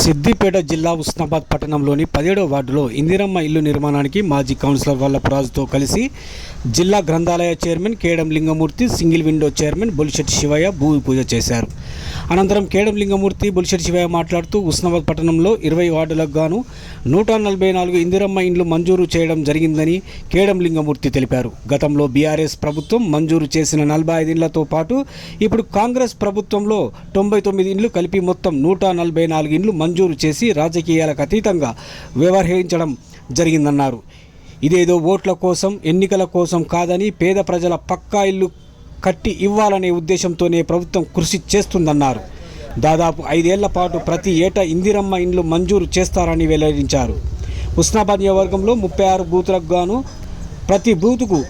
సిద్దిపేట జిల్లా ఉస్నాబాద్ పట్టణంలోని పదిహేడవ వార్డులో ఇందిరమ్మ ఇల్లు నిర్మాణానికి మాజీ కౌన్సిలర్ వల్లపురాజుతో కలిసి జిల్లా గ్రంథాలయ chairman Kedam Lingamurthy single window chairman Bolisetti Shivayya భూమి పూజ చేశారు. అనంతరం కేడం లింగమూర్తి బుల్షెట్ శివయ్య మాట్లాడుతూ ఉస్నాబాద్ పట్టణంలో ఇరవై వార్డులకు గాను నూట నలభై నాలుగు ఇందిరమ్మ ఇండ్లు మంజూరు చేయడం జరిగిందని కేడం లింగమూర్తి తెలిపారు. గతంలో బీఆర్ఎస్ ప్రభుత్వం మంజూరు చేసిన నలభై ఐదు ఇండ్లతో పాటు ఇప్పుడు కాంగ్రెస్ ప్రభుత్వంలో తొంభై తొమ్మిది ఇండ్లు కలిపి మొత్తం నూట నలభై నాలుగు ఇండ్లు మంజూరు చేసి రాజకీయాలకు అతీతంగా వ్యవహరించడం జరిగిందన్నారు. ఇదేదో ఓట్ల కోసం ఎన్నికల కోసం కాదని పేద ప్రజల పక్కా ఇల్లు కట్టి ఇవ్వాలనే ఉద్దేశంతోనే ప్రభుత్వం కృషి చేస్తుందన్నారు. దాదాపు ఐదేళ్ళ పాటు ప్రతి ఏటా ఇందిరమ్మ ఇండ్లు మంజూరు చేస్తారని వెల్లడించారు. ఉస్నాబాద్ నియోజకవర్గంలో ముప్పై ఆరు బూతులకు గాను ప్రతి బూతుకు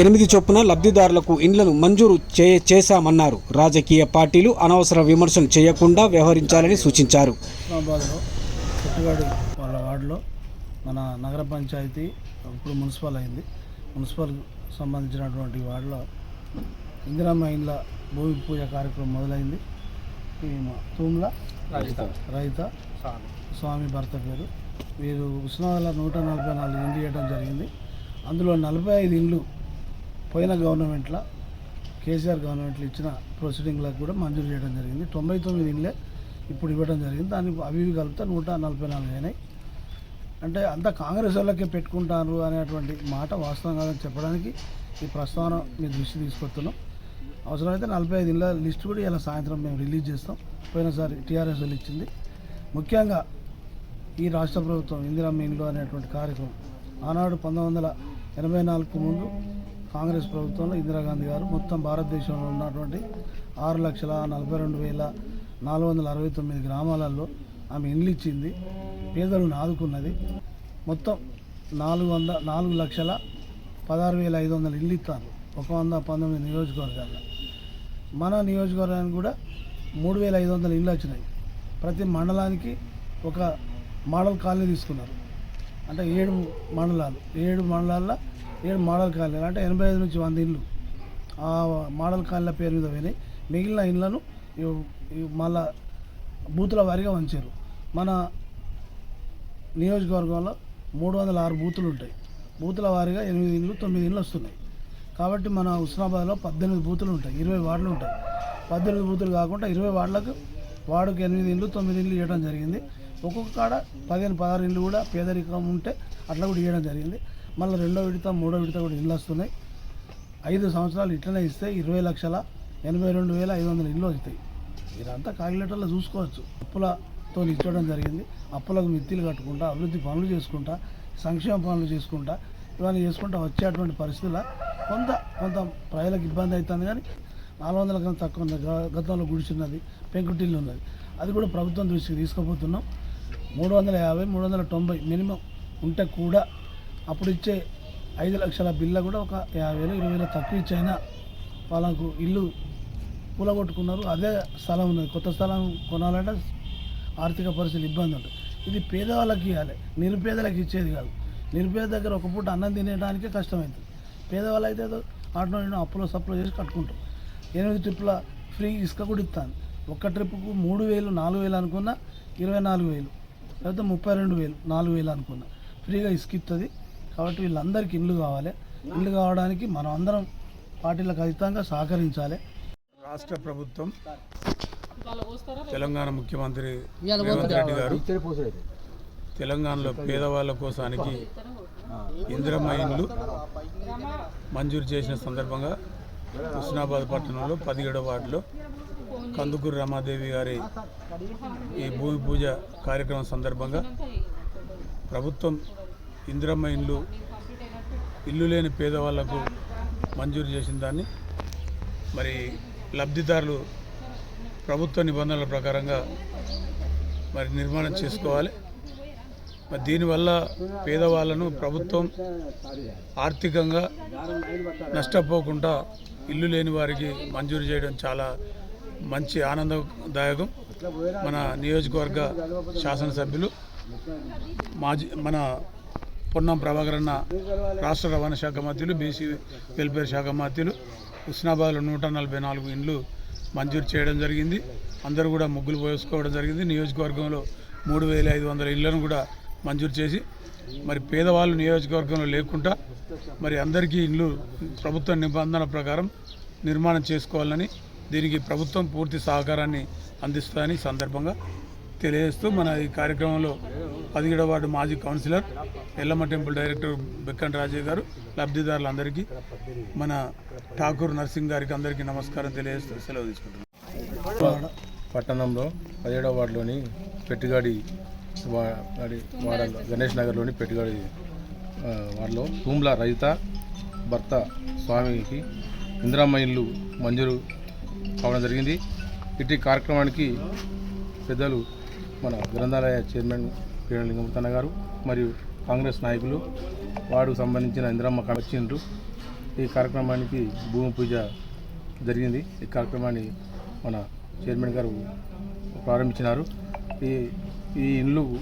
ఎనిమిది చొప్పున లబ్ధిదారులకు ఇండ్లను మంజూరు చే చేశామన్నారు. రాజకీయ పార్టీలు అనవసర విమర్శలు చేయకుండా వ్యవహరించాలని సూచించారు. వాళ్ళ వార్డులో మన నగర పంచాయతీ ఇప్పుడు మున్సిపల్ అయింది. మున్సిపల్ సంబంధించినటువంటి వార్డులో ఇందిరమ్మ ఇండ్ల భూమి పూజ కార్యక్రమం మొదలైంది. తూమ్ల రైత. స్వామి. భర్త పేరు. వీరు ఉస్నాబాద్లో నూట నలభై నాలుగు ఇండ్లు ఇవ్వడం జరిగింది. అందులో నలభై ఐదు ఇండ్లు పోయిన గవర్నమెంట్లో కేసీఆర్ గవర్నమెంట్లో ఇచ్చిన ప్రొసీడింగ్లకు కూడా మంజూరు చేయడం జరిగింది. తొంభై తొమ్మిది ఇండ్లే ఇప్పుడు ఇవ్వడం జరిగింది. దాన్ని అవి కలిపితే నూట నలభై నాలుగు అయినాయి. అంటే అంతా కాంగ్రెస్ వాళ్ళకే పెట్టుకుంటారు అనేటువంటి మాట వాస్తవం కాదని చెప్పడానికి ఈ ప్రస్తావన మీ దృష్టి తీసుకొస్తున్నాం. అవసరమైతే నలభై ఐదు ఇళ్ళ లిస్ట్ కూడా ఇలా సాయంత్రం మేము రిలీజ్ చేస్తాం. పోయినసారి టీఆర్ఎస్ వాళ్ళు ఇచ్చింది. ముఖ్యంగా ఈ రాష్ట్ర ప్రభుత్వం ఇందిరమ్మ ఇండ్లు అనేటువంటి కార్యక్రమం. ఆనాడు పంతొమ్మిది వందల ఎనభై నాలుగు ముందు కాంగ్రెస్ ప్రభుత్వంలో ఇందిరాగాంధీ గారు మొత్తం భారతదేశంలో ఉన్నటువంటి ఆరు లక్షల నలభై రెండు వేల నాలుగు వందల అరవై తొమ్మిది గ్రామాలలో ఆమె ఇండ్లు ఇచ్చింది. పేదలను ఆదుకున్నది. మొత్తం నాలుగు వంద నాలుగు లక్షల పదహారు వేల ఐదు వందల ఇల్లు ఇస్తారు ఒక వంద పంతొమ్మిది నియోజకవర్గాల్లో. మన నియోజకవర్గానికి కూడా మూడు వేల ఐదు వందల ఇల్లు వచ్చినాయి. ప్రతి మండలానికి ఒక మోడల్ కాలనీ తీసుకున్నారు. అంటే ఏడు మండలాలు. ఏడు మండలాల్లో ఏడు మోడల్ కాలనీలు. అంటే ఎనభై ఐదు నుంచి వంద ఇల్లు. ఆ మోడల్ కాలనీల పేరు మీద పోయినాయి. మిగిలిన ఇళ్ళను మళ్ళా బూతుల వారిగా వంచారు. మన నియోజకవర్గంలో మూడు వందల ఆరు బూతులు ఉంటాయి. బూతుల వారీగా ఎనిమిది ఇండ్లు తొమ్మిది ఇండ్లు వస్తున్నాయి. కాబట్టి మన ఉస్నాబాద్లో పద్దెనిమిది బూతులు ఉంటాయి. ఇరవై వార్డులు ఉంటాయి. పద్దెనిమిది బూతులు కాకుండా ఇరవై వార్డులకు వార్డుకు ఎనిమిది ఇండ్లు తొమ్మిది ఇండ్లు ఇవ్వడం జరిగింది. ఒక్కొక్క కాడ పదిహేను పదహారు ఇండ్లు కూడా పేదరికం ఉంటే అట్లా కూడా ఇవ్వడం జరిగింది. మళ్ళీ రెండో విడత మూడో విడత కూడా ఇండ్లు వస్తున్నాయి. ఐదు సంవత్సరాలు ఇట్లనే ఇస్తే ఇరవై లక్షల ఎనభై రెండు వేల ఐదు వందల ఇండ్లు వస్తాయి ఇదంతా కాలిక్యులేటర్లో చూసుకోవచ్చు. తోని ఇచ్చడం జరిగింది. అప్పులకు మిత్తిలు కట్టుకుంటా అభివృద్ధి పనులు చేసుకుంటా సంక్షేమ పనులు చేసుకుంటా ఇవన్నీ చేసుకుంటా వచ్చేటువంటి పరిస్థితుల కొంత కొంత ప్రజలకు ఇబ్బంది అవుతుంది కానీ నాలుగు వందల కన్నా తక్కువ ఉంది గ- గతంలో గుడిచున్నది పెంకుటిల్లు ఉన్నది. అది కూడా ప్రభుత్వం దృష్టికి తీసుకుపోతున్నాం. మూడు వందల యాభై మూడు వందల తొంభై మినిమం ఉంటే కూడా అప్పుడు ఇచ్చే ఐదు లక్షల బిల్ల కూడా ఒక యాభై వేలు ఇరవై వేలు తక్కువ ఇచ్చైనా వాళ్ళకు ఇల్లు పూలగొట్టుకున్నారు అదే స్థలం ఉన్నది. కొత్త స్థలం కొనాలంటే ఆర్థిక పరిస్థితులు ఇబ్బంది ఉంటుంది ఇది పేదవాళ్ళకి ఇవ్వాలి. నిరుపేదలకు ఇచ్చేది కాదు. నిరుపేద దగ్గర ఒక పూట అన్నం తినేయడానికే కష్టమవుతుంది. పేదవాళ్ళు అయితే ఆటో అప్పులో సప్లో చేసి కట్టుకుంటాం ఎనిమిది ట్రిప్పుల ఫ్రీ ఇసుక కూడా ఇస్తాను. ఒక్క ట్రిప్కు మూడు వేలు నాలుగు వేలు అనుకున్నా ఇరవై నాలుగు వేలు. లేకపోతే ముప్పై రెండు వేలు నాలుగు వేలు అనుకున్నా ఫ్రీగా ఇసుక ఇస్తుంది కాబట్టి వీళ్ళందరికీ ఇల్లు కావాలి. ఇల్లు కావడానికి మనం అందరం పార్టీలకు అతీతంగా సహకరించాలి. రాష్ట్ర ప్రభుత్వం తెలంగాణ ముఖ్యమంత్రి రేవంత్ రెడ్డి గారు తెలంగాణలో పేదవాళ్ళ కోసానికి ఇందిరమ్మ ఇండ్లు మంజూరు చేసిన సందర్భంగా హుస్నాబాద్ పట్టణంలో పదిహేడవ వార్డులో కందుకూరు రమాదేవి గారి ఈ భూమి పూజ కార్యక్రమం సందర్భంగా ప్రభుత్వం ఇందిరమ్మ ఇండ్లు ఇల్లు లేని పేదవాళ్ళకు మంజూరు చేసిన దాన్ని మరి లబ్ధిదారులు ప్రభుత్వ నిబంధనల ప్రకారంగా మరి నిర్మాణం చేసుకోవాలి. మరి దీనివల్ల పేదవాళ్ళను ప్రభుత్వం ఆర్థికంగా నష్టపోకుండా ఇల్లు లేని వారికి మంజూరు చేయడం చాలా మంచి ఆనందదాయకం. మన నియోజకవర్గ శాసనసభ్యులు మాజీ మన పొన్నం ప్రభాకర్ అన్న రాష్ట్ర రవాణా శాఖ మంత్రులు బీసీ వెల్ఫేర్ శాఖ మంత్రులు హుస్నాబాద్లో నూట నలభై నాలుగు ఇండ్లు మంజూరు చేయడం జరిగింది. అందరూ కూడా ముగ్గులు పోసుకోవడం జరిగింది. నియోజకవర్గంలో మూడు వేల ఐదు వందల ఇళ్ళను కూడా మంజూరు చేసి మరి పేదవాళ్ళు నియోజకవర్గంలో లేకుండా మరి అందరికీ ఇల్లు ప్రభుత్వ నిబంధన ప్రకారం నిర్మాణం చేసుకోవాలని దీనికి ప్రభుత్వం పూర్తి సహకారాన్ని అందిస్తుందని సందర్భంగా తెలియజేస్తూ మన ఈ కార్యక్రమంలో పదిహేడవ వార్డు మాజీ councillor Yellamma temple director Bekkan Rajaiah garu లబ్ధిదారులందరికీ మన ఠాకూర్ నర్సింగ్ గారికి అందరికీ నమస్కారం తెలియజేస్తూ సెలవు తీసుకుంటున్నాను పట్టణంలో పదిహేడవ వార్డులోని పెట్టిగాడి వాడ వాడి గణేష్ నగర్లోని పెట్టిగాడి ఆ, వార్డులో తూమ్ల రజిత భర్త స్వామికి ఇందిరమ్మ ఇల్లు మంజూరు కావడం జరిగింది. ఇటు కార్యక్రమానికి పెద్దలు మన గ్రంథాలయ చైర్మన్ కిరణ్ లింగమూర్తన్న గారు మరియు కాంగ్రెస్ నాయకులు వాడుకు సంబంధించిన ఇందిరమ్మ వచ్చిండ్రు. ఈ కార్యక్రమానికి భూమి పూజ జరిగింది. ఈ కార్యక్రమాన్ని మన చైర్మన్ గారు ప్రారంభించినారు. ఈ ఈ ఇల్లు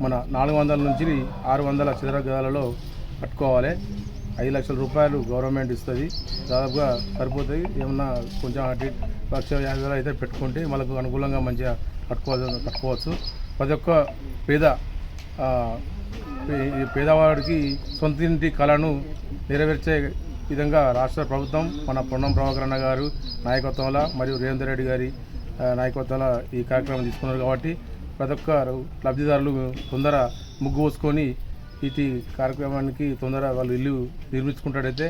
మన నాలుగు వందల నుంచి ఆరు వందల చిల్లర గదాలలో కట్టుకోవాలి. ఐదు లక్షల రూపాయలు గవర్నమెంట్ ఇస్తుంది. దాదాపుగా సరిపోతాయి. ఏమన్నా కొంచెం అటు లక్ష యాభై వేలు అయితే పెట్టుకుంటే మనకు అనుకూలంగా మంచిగా కట్టుకోవచ్చు కట్టుకోవచ్చు. ప్రతి ఒక్క పేద పేదవాడికి సొంత ఇంటి కళను నెరవేర్చే విధంగా రాష్ట్ర ప్రభుత్వం మన పొన్నం ప్రభాకర్ అన్న గారు నాయకత్వంలో మరియు రేవంత్ రెడ్డి గారి నాయకత్వంలో ఈ కార్యక్రమం తీసుకున్నారు కాబట్టి ప్రతి ఒక్క లబ్ధిదారులు తొందర ముగ్గు పోసుకొని ఇటు కార్యక్రమానికి తొందర వాళ్ళు ఇల్లు నిర్మించుకుంటాడైతే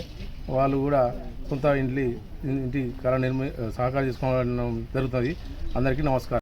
వాళ్ళు కూడా సొంత ఇంటి ఇంటి కళ నిర్మి సహకారం చేసుకోవడం జరుగుతుంది. అందరికీ నమస్కారం.